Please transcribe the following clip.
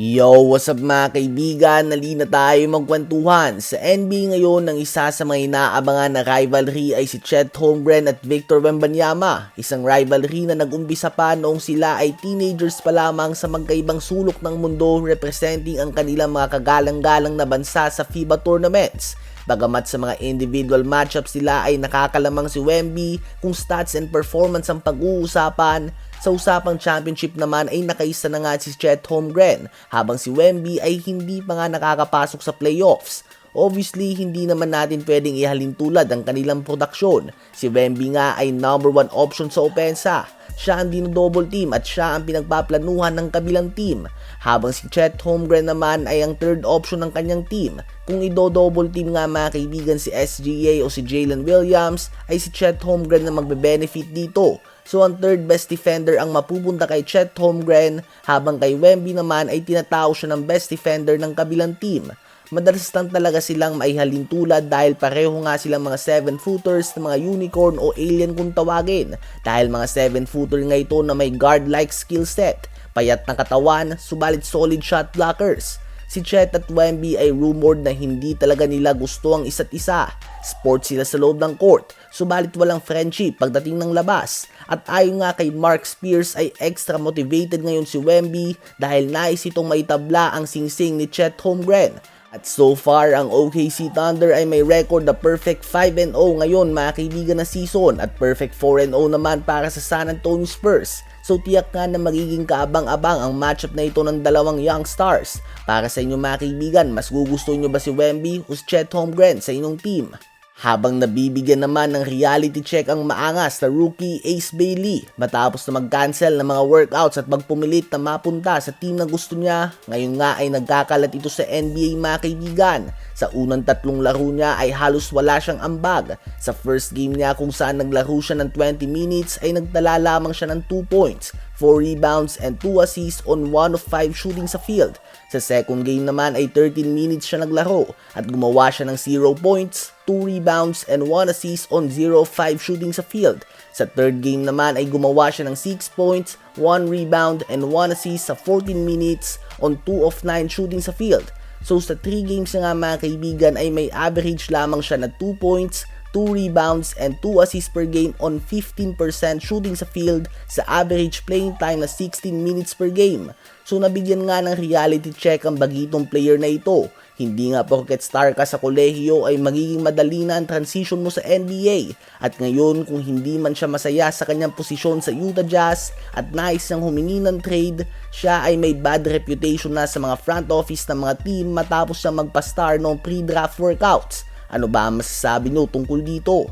Yo, what's up mga kaibigan? Nali na tayo magkwentuhan. Sa NBA ngayon, ang isa sa mga inaabangan na rivalry ay si Chet Holmgren at Victor Wembanyama. Isang rivalry na nag-umpisa pa noong sila ay teenagers pa lamang sa magkaibang sulok ng mundo representing ang kanilang mga kagalang-galang na bansa sa FIBA tournaments. Bagamat sa mga individual matchups nila ay nakakalamang si Wemby kung stats and performance ang pag-uusapan, sa usapang championship naman ay nakaisa na nga si Chet Holmgren habang si Wemby ay hindi pa nga nakakapasok sa playoffs. Obviously, hindi naman natin pwedeng ihalin tulad ang kanilang produksyon. Si Wemby nga ay number one option sa opensa. Siya ang dinodouble team at siya ang pinagpaplanuhan ng kabilang team. Habang si Chet Holmgren naman ay ang third option ng kanyang team. Kung ido-double team nga mga kaibigan si SGA o si Jalen Williams, ay si Chet Holmgren na magbe-benefit dito. So ang third best defender ang mapupunta kay Chet Holmgren habang kay Wemby naman ay tinatawag siya ng best defender ng kabilang team. Madalas lang talaga silang maihalin tulad dahil pareho nga silang mga 7-footers na mga unicorn o alien kung tawagin. Dahil mga 7-footer nga ito na may guard-like skill set, payat ng katawan, subalit solid shot blockers. Si Chet at Wemby ay rumored na hindi talaga nila gusto ang isa't isa. Sports sila sa loob ng court, subalit walang friendship pagdating ng labas. At ayon nga kay Mark Spears ay extra motivated ngayon si Wemby dahil nais itong maitabla ang singsing ni Chet Holmgren. At so far, ang OKC Thunder ay may record na perfect 5-0 ngayon mga kaibigan na season at perfect 4-0 naman para sa San Antonio Spurs. So tiyak nga na magiging kaabang-abang ang matchup na ito ng dalawang young stars. Para sa inyo mga kaibigan, mas gugustuhin nyo ba si Wemby o si Chet Holmgren sa inyong team? Habang nabibigyan naman ng reality check ang maangas na rookie Ace Bailey matapos na mag-cancel ng mga workouts at magpumilit na mapunta sa team na gusto niya, ngayon nga ay nagkakalat ito sa NBA mga kaibigan. Sa unang tatlong laro niya ay halos wala siyang ambag. Sa first game niya kung saan naglaro siya ng 20 minutes ay nagtala lamang siya ng 2 points, 4 rebounds and 2 assists on 1 of 5 shooting sa field. Sa second game naman ay 13 minutes siya naglaro at gumawa siya ng 0 points, 2 rebounds and 1 assist on 0 of 5 shooting sa field. Sa third game naman ay gumawa siya ng 6 points, 1 rebound and 1 assist sa 14 minutes on 2 of 9 shooting sa field. So sa 3 games nga mga kaibigan ay may average lamang siya na 2 points, 2 rebounds and 2 assists per game on 15% shooting sa field sa average playing time na 16 minutes per game. So nabigyan nga ng reality check ang bagitong player na ito. Hindi nga porket star ka sa kolehiyo ay magiging madali na ang transition mo sa NBA. At ngayon kung hindi man siya masaya sa kanyang posisyon sa Utah Jazz at nais niyang humingi ng trade, siya ay may bad reputation na sa mga front office ng mga team matapos siyang magpa-star noong pre-draft workouts. Ano ba ang masasabi nyo tungkol dito?